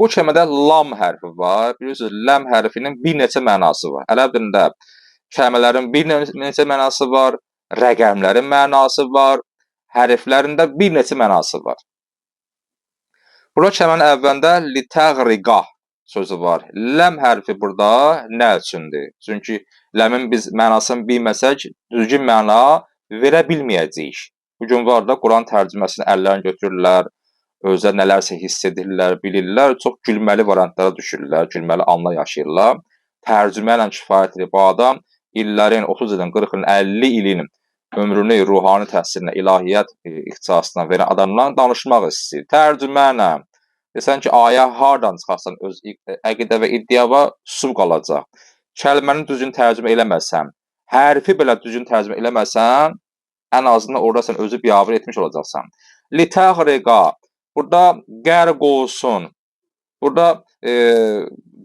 Bu kəlmədə lam hərfi var. Bilirsiniz, lam hərfinin bir neçə mənası var. Ərəb dilində kəlmələrin bir neçə mənası var, rəqəmlərin mənası var, hərflərin də bir neçə mənası var. Burada kəlmənin əvvəlində litəğriqa sözü var. Ləm hərfi burada nə üçündür? Çünki ləmin biz mənasını bilməsək, düzgün məna verə bilməyəcəyik. Bu gün var da Quran tərcüməsini əllərinə götürürlər, özə nələrsə hiss edirlər, bilirlər, çox gülməli variantlara düşürlər, gülməli anla yaşayırlar. Tərcümə ilə kifayət edir. Bu adam illərin, 30 ilin, 40 ilin, 50 ilin ömrünü ruhani təhsilinə, ilahiyyat e, ixtisasına verən adamla danışmaq istəyir. Tərcümə ilə desən ki, ayə hardan çıxarsan öz əqidə və iddiava susub qalacaq. Kəlməni düzgün tərcümə eləməsən, hərfi belə düzgün tərcümə eləməsən, ən azından orada sən özü biabır etmiş olacaqsan. Litəğriqa burada qərq olsun. Burada e,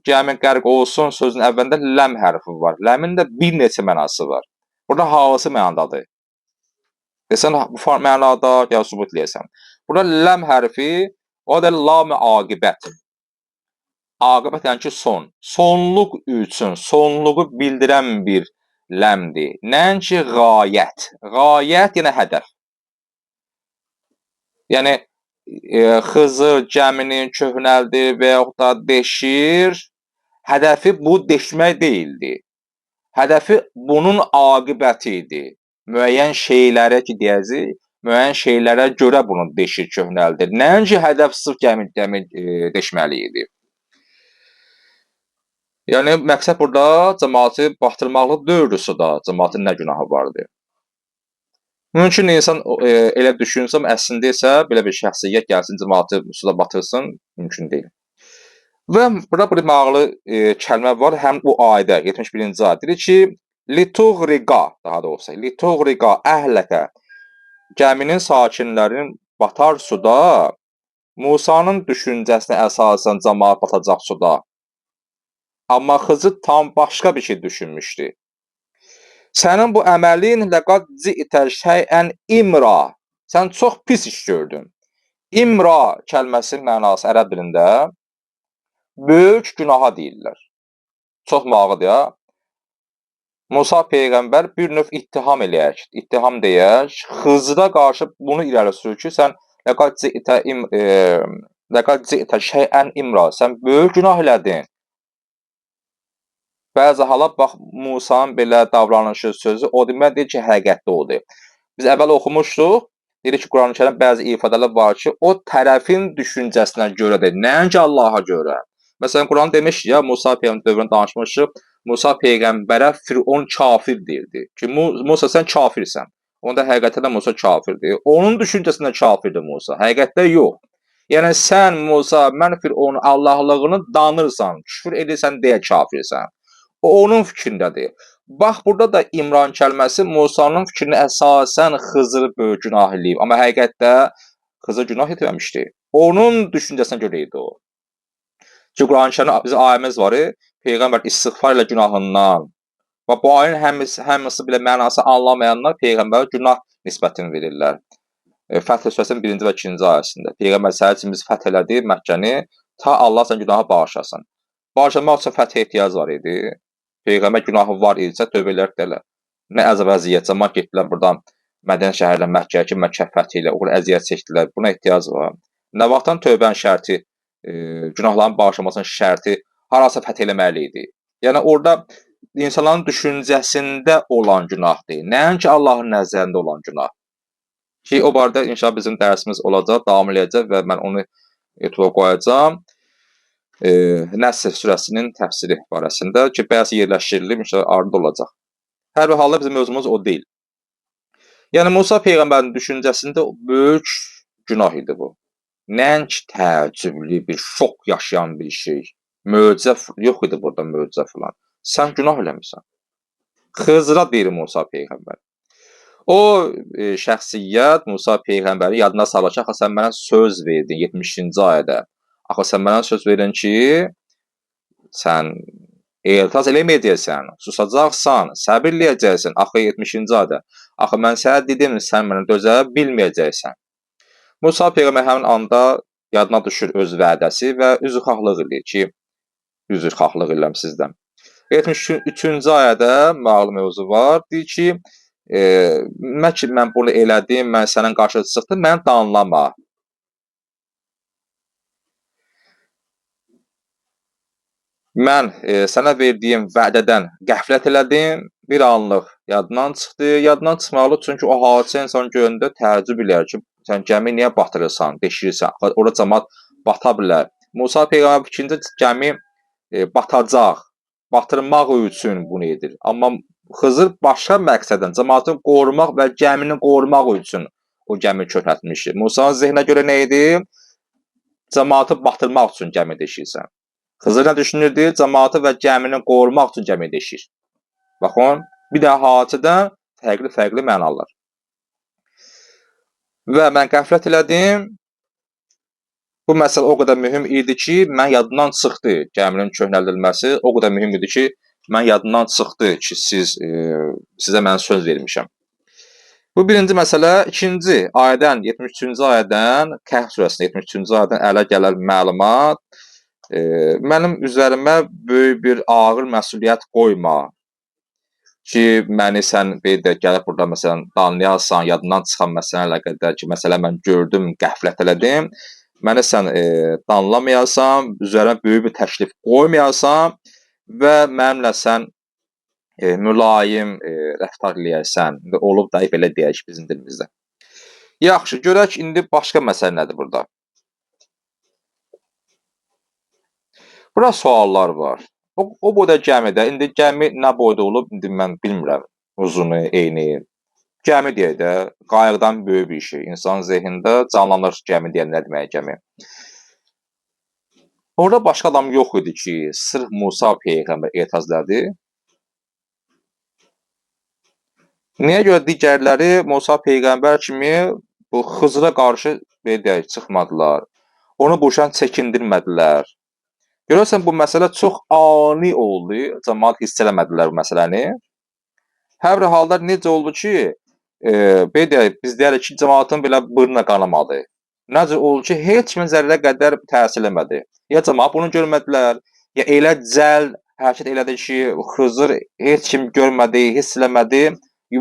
gəmi qərq olsun sözün əvvəlində ləm hərfi var. Ləmin də bir neçə mənası var. Burada hansı mənadadır? Desən bu mənada ya sübut eləyəsən. Burada ləm hərfi o da lam aqibət. Aqibət yəni ki son. Sonluq üçün, sonluğu bildirən bir ləmdir. Nəinki qayət. Qayət yəni hədəf. Yəni e, Xızır gəminin köhnəldi və yaxud da deşir. Hədəfi bu deşmək deyildi. Hədəfi bunun aqibəti idi müəyyən şeylərə ki, deyəcək, müəyyən şeylərə görə bunu deşir, köhnəldir. Nəinki hədəf sırf gəmi, gəmi e, deşməli idi. Yəni məqsəd burada cəmaatı batırmaqlı deyildirsə da, cəmaatın nə günahı vardı? Mümkün insan e, elə düşünsəm, əslində isə belə bir şəxsiyyət gəlsin, cəmaatı suda batırsın, mümkün deyil. Və burada bir mağlı e, kəlmə var, həm bu ayədə 71-ci ayədə deyir ki, Lituğriqa, daha doğrusu, lituğriqa əhləkə gəminin sakinlərinin batar suda Musanın düşüncəsinə əsasən cəmaət batacaq suda. Amma Xızır tam başqa bir şey düşünmüşdü. Sənin bu əməlin ləqad ci'tə şeyən imra. Sən çox pis iş gördün. İmra kəlməsinin mənası ərəb dilində böyük günaha deyirlər. Çox mağıdır ya. Musa peyğəmbər bir növ ittiham eləyək, ittiham deyək, Xızıra qarşı bunu irəli sürür ki, sən ləqad ci'tə im e, ləqad ci'tə şeyən imra, sən böyük günah elədin. Bəzi hallar bax Musanın belə davranışı, sözü o deməkdir ki, həqiqətdə odur. Biz əvvəl oxumuşduq. Deyir ki, Quran-Kərim bəzi ifadələr var ki, o tərəfin düşüncəsinə görədir, nəinki Allaha görə. Məsələn, Quran demiş ya, Musa peyğəmbər dövründə danışmışıq. Musa peyğəmbərə Firon kafir deyirdi. Ki Musa sən kafirsən. Onda həqiqətən Musa kafirdir. Onun düşüncəsində kafirdir Musa. Həqiqətdə yox. Yəni sən Musa, mən Fironun Allahlığını danırsan, küfür edirsən deyə kafirsən. O onun fikrindədir. Bax burada da İmran kəlməsi Musanın fikrini əsasən Xızır böyük günah eləyib, amma həqiqətdə Xızır günah etməmişdi. Onun düşüncəsinə görə idi o. Ki Quran-Kərimdə bizim ayəmiz var, peyğəmbər istiğfar ilə günahından. Və bu ayənin həmisi, həmisi belə mənası anlamayanlar peyğəmbərə günah nisbətini verirlər. E, Fəth surəsinin 1-ci və 2-ci ayəsində peyğəmbər biz fəth elədi Məkkəni ta Allah sən günahı bağışlasın. Bağışlamaq üçün fəthə ehtiyac var idi. Peyğəmbər günahı var idisə tövbə edərlər. Nə əzab əziyyət zaman getdilər burdan Mədənə şəhərindən Məkkəyə ki, Məkkə fəthi ilə uğur əziyyət çəkdilər. Buna ehtiyac var. Nə vaxtdan tövbənin şərti e, günahların bağışlanmasının şərti harasa fəth eləməli idi. Yəni orada insanların düşüncəsində olan günahdır, nəinki Allahın nəzərində olan günah. Ki o barədə inşallah bizim dərsimiz olacaq, davam eləyəcək və mən onu YouTube qoyacağam. E, Nəsr surəsinin təfsiri barəsində ki, bəzi yerləşdirilib inşallah ardında olacaq. Hər bir halda bizim mövzumuz o deyil. Yəni Musa peyğəmbərin düşüncəsində böyük günah idi bu nəinki təəccüblü bir şok yaşayan bir şey. Möcüzə yox idi burada möcüzə filan. Sən günah eləmisən. Xızra deyir Musa peyğəmbər. O e, şəxsiyyət Musa peyğəmbəri yadına axı sən mənə söz verdin 70-ci ayədə. Axı sən mənə söz verdin ki, sən etiraz eləməyəcəksən, susacaqsan, səbir eləyəcəksən. Axı 70-ci ayədə. Axı mən sənə dedim, sən mənə dözə bilməyəcəksən. Musa peyğəmbər həmin anda yadına düşür öz vədəsi və üzrxahlıq eləyir ki, üzrxahlıq edirəm sizdən. 73-cü ayədə məğlum mövzu var. Deyir ki, e, mən ki, mən bunu elədim, mən sənin qarşına çıxdım, məni danlama. Mən e, sənə verdiyim vədədən qəflət elədim, bir anlıq yadından çıxdı. Yadından çıxmalı çünki o hadisə insan görəndə təəccüb eləyər ki, sən gəmi niyə batırırsan, deşirirsən? Ora cəmaət bata bilər. Musa peyğəmbər fikrində gəmi e, batacaq, batırmaq üçün bunu edir. Amma Xızır başqa məqsədlə cəmaatı qorumaq və gəmini qorumaq üçün o gəmi çökəltmişdi. Musanın zehninə görə nə idi? Cəmaatı batırmaq üçün gəmi deşirsən. Xızır nə düşünürdü? Cəmaatı və gəmini qorumaq üçün gəmi deşir. Baxın, bir də hadisədən fərqli-fərqli mənalar. Və mən qəflət elədim. Bu məsələ o qədər mühüm idi ki, mən yadımdan çıxdı. Gəminin köhnəldilməsi o qədər mühüm idi ki, mən yadımdan çıxdı ki, siz e, sizə mən söz vermişəm. Bu birinci məsələ. İkinci ayədən 73-cü ayədən Kəhf surəsində 73-cü ayədən ələ gələn məlumat e, mənim üzərimə böyük bir ağır məsuliyyət qoyma ki, məni sən bir də gəlib burada məsələn danlayasan, yadından çıxan məsələ ilə qədər ki, məsələ mən gördüm, qəflət elədim. Məni sən e, danlamayasan, üzərimə böyük bir təklif qoymayasan və mənimlə sən e, mülayim e, rəftar eləyəsən. İndi olub da belə deyək bizim dilimizdə. Yaxşı, görək indi başqa məsələ nədir burada? Bura suallar var. O, o boyda gəmidə, indi gəmi nə boyda olub, indi mən bilmirəm uzunu, eni. Gəmi deyək də, qayıqdan böyük bir şey. İnsan zehnində canlanır gəmi deyən nə demək gəmi. Orada başqa adam yox idi ki, sırf Musa peyğəmbər etiraz elədi. Niyə görə digərləri Musa peyğəmbər kimi bu Xızıra qarşı belə deyək, çıxmadılar. Onu boşan çəkindirmədilər. Görürsən bu məsələ çox ani oldu. Cəmaət hiss eləmədilər bu məsələni. Hər halda necə oldu ki, e, belə biz deyirik ki, cəmaətin belə bırna qanamadı. Necə oldu ki, heç kimə zərrə qədər təsir eləmədi. Ya cəmaət bunu görmədilər, ya elə cəld hərəkət elədi ki, Xızır heç kim görmədi, hiss eləmədi.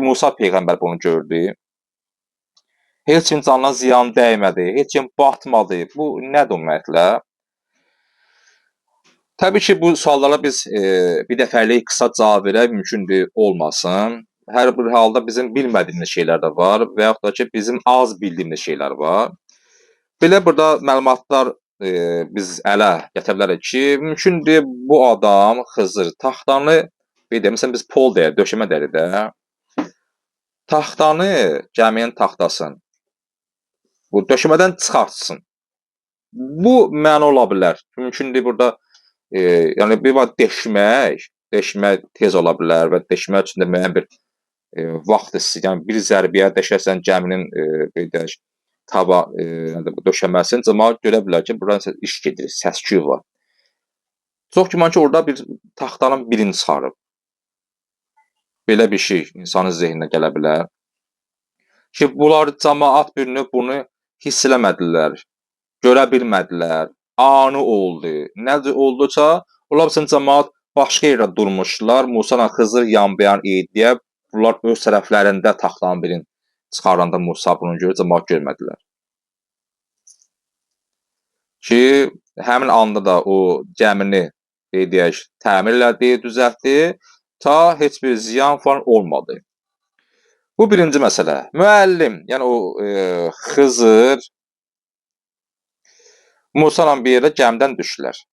Musa peyğəmbər bunu gördü. Heç kim canına ziyan dəymədi, heç kim batmadı. Bu nədir ümumiyyətlə? Təbii ki, bu suallara biz e, bir dəfəlik qısa cavab verək mümkündür olmasın. Hər bir halda bizim bilmədiyimiz şeylər də var və yaxud da ki, bizim az bildiyimiz şeylər var. Belə burada məlumatlar e, biz ələ gətirə bilərik ki, mümkündür bu adam Xızır taxtanı məsələn biz pol deyək, döşəmə deyirik də. Taxtanı, gəminin taxtasını bu döşəmədən çıxartsın. Bu məna ola bilər. Mümkündür burada e, yəni bir var deşmək, deşmək tez ola bilər və deşmək üçün də müəyyən bir e, vaxt istəyir. Yəni bir zərbəyə deşəsən gəminin e, bir də tava e, yəni döşəməsini cəmaət görə bilər ki, buradan iş gedir, səs-küy var. Çox güman ki, orada bir taxtanın birini çıxarıb. Belə bir şey insanın zehninə gələ bilər. Ki, bunlar cəmaət bir növ bunu hiss eləmədilər, görə bilmədilər ani oldu. Necə oldusa, onlar üçün cəmaət başqa yerdə durmuşdular. Musa ilə Xızır yanbayan idi bunlar öz tərəflərində taxtanın birini çıxaranda Musa bunu görür, cəmaət görmədilər. Ki, həmin anda da o gəmini deyək, təmir elədi, düzəltdi, ta heç bir ziyan falan olmadı. Bu birinci məsələ. Müəllim, yəni o e, Xızır Musa bir yerdə gəmidən düşdülər.